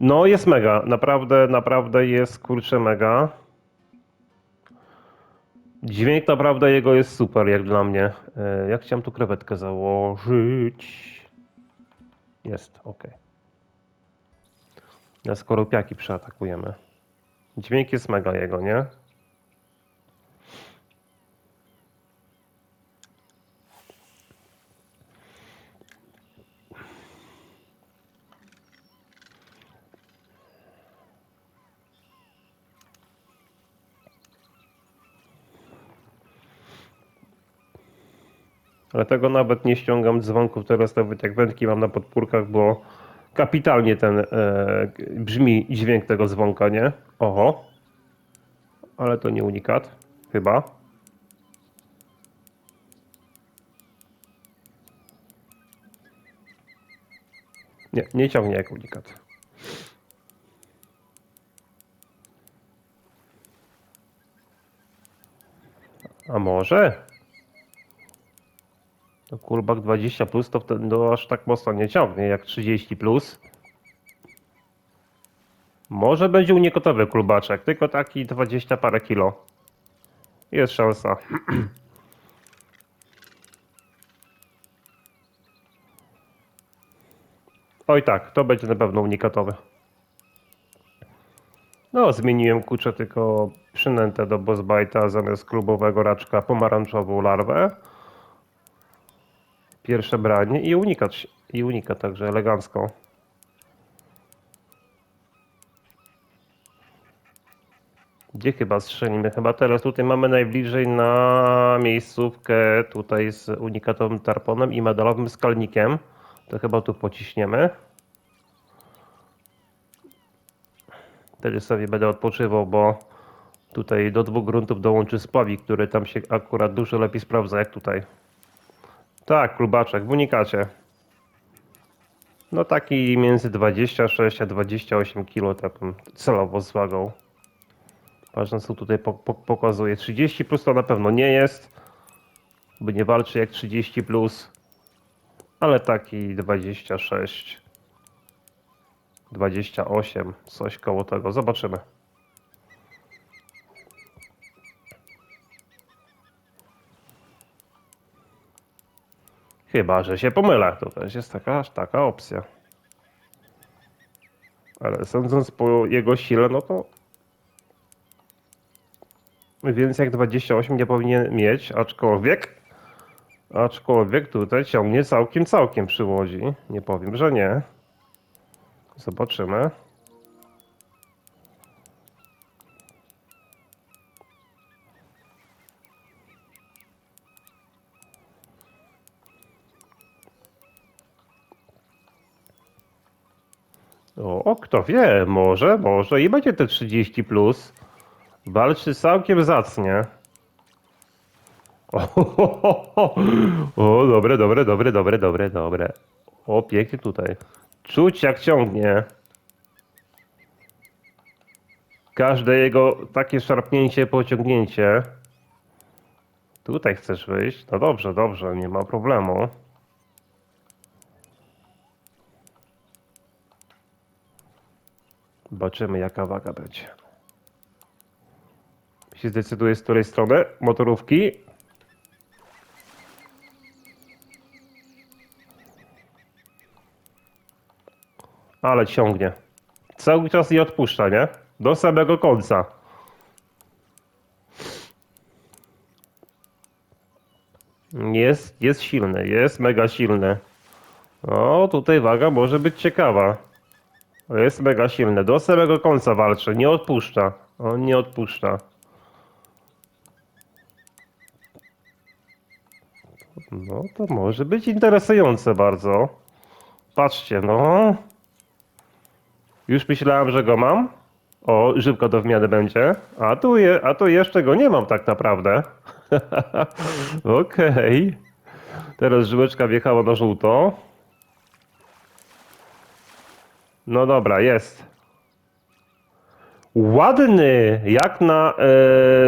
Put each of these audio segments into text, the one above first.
No jest mega, naprawdę, naprawdę jest kurczę mega. Dźwięk naprawdę jego jest super, jak dla mnie. E, Jak chciałem tu krewetkę założyć? Jest, ok. Na skorupiaki przeatakujemy. Dźwięk jest mega jego, nie? Dlatego nawet nie ściągam dzwonków teraz nawet jak wędki mam na podpórkach, bo kapitalnie ten e, brzmi dźwięk tego dzwonka, nie? Oho. Ale to nie unikat, chyba. Nie, nie ciągnie jak unikat. A może? To kulbak 20 plus to to aż tak mocno nie ciągnie jak 30 plus. Może będzie unikotowy kulbaczek, tylko taki 20 parę kilo. Jest szansa. Oj tak, to będzie na pewno unikatowy. No, zmieniłem kuczę tylko przynętę do bossbite'a zamiast klubowego raczka pomarańczową larwę pierwsze branie i unikat, się- i unikat także elegancko. Gdzie chyba strzelimy? Chyba teraz tutaj mamy najbliżej na miejscówkę tutaj z unikatowym tarponem i medalowym skalnikiem. To chyba tu pociśniemy. Wtedy sobie będę odpoczywał, bo tutaj do dwóch gruntów dołączy spławik, który tam się akurat dużo lepiej sprawdza jak tutaj. Tak, klubaczek w unikacie. No taki między 26 a 28 kg taką celowo z wagą. Patrząc co tutaj po, po, pokazuje. 30 plus to na pewno nie jest. By nie walczy jak 30 plus. Ale taki 26. 28. Coś koło tego. Zobaczymy. Chyba, że się pomylę. To też jest taka, taka opcja. Ale sądząc po jego sile, no to więc jak 28 nie powinien mieć, aczkolwiek aczkolwiek tutaj ciągnie całkiem, całkiem przy łodzi. Nie powiem, że nie. Zobaczymy. O, o, kto wie, może, może i będzie te 30 plus. Walczy całkiem zacnie. O, o dobre, dobre, dobre, dobre, dobre, dobre. O, pięknie tutaj. Czuć jak ciągnie. Każde jego takie szarpnięcie, pociągnięcie. Tutaj chcesz wyjść? No dobrze, dobrze, nie ma problemu. Zobaczymy jaka waga będzie. Się zdecyduje z której strony motorówki. Ale ciągnie. Cały czas nie odpuszcza, nie? Do samego końca. Jest, jest silny, jest mega silny. O, tutaj waga może być ciekawa. Jest mega silny. Do samego końca walczy. Nie odpuszcza. On nie odpuszcza. No to może być interesujące bardzo. Patrzcie, no. Już myślałem, że go mam. O, żywko do wmiany będzie. A tu, je, a tu jeszcze go nie mam tak naprawdę. Okej. Teraz żyłeczka wjechała na żółto. No dobra, jest. Ładny, jak na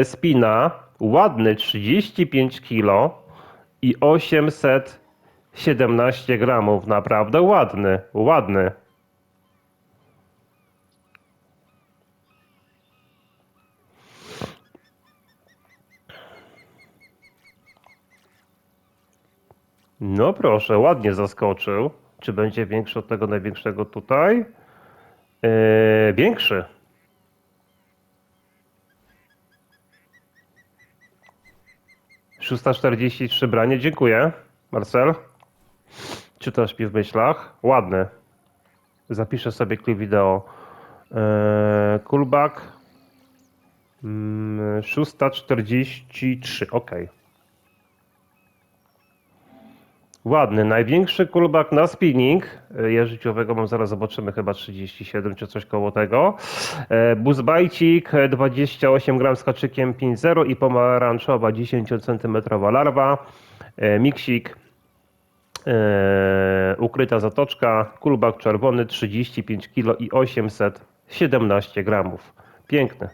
e, spina. Ładny, 35 kg i 817 gramów. Naprawdę ładny, ładny. No proszę, ładnie zaskoczył. Czy będzie większy od tego największego tutaj? Eee, większy. Szósta czterdzieści trzy branie, dziękuję. Marcel? Czytasz mi w myślach? Ładny. Zapiszę sobie klip wideo. Kulbak. Mm, 643, ok. Ładny, największy kulbak na spinning. E, Ja życiowego mam, zaraz zobaczymy, chyba 37 czy coś koło tego. E, Buzbajcik e, 28 gram z kaczykiem 5.0 i pomarańczowa 10 cm larwa. E, Miksik e, ukryta zatoczka, kulbak czerwony 35 kg i 817 gramów. Piękny.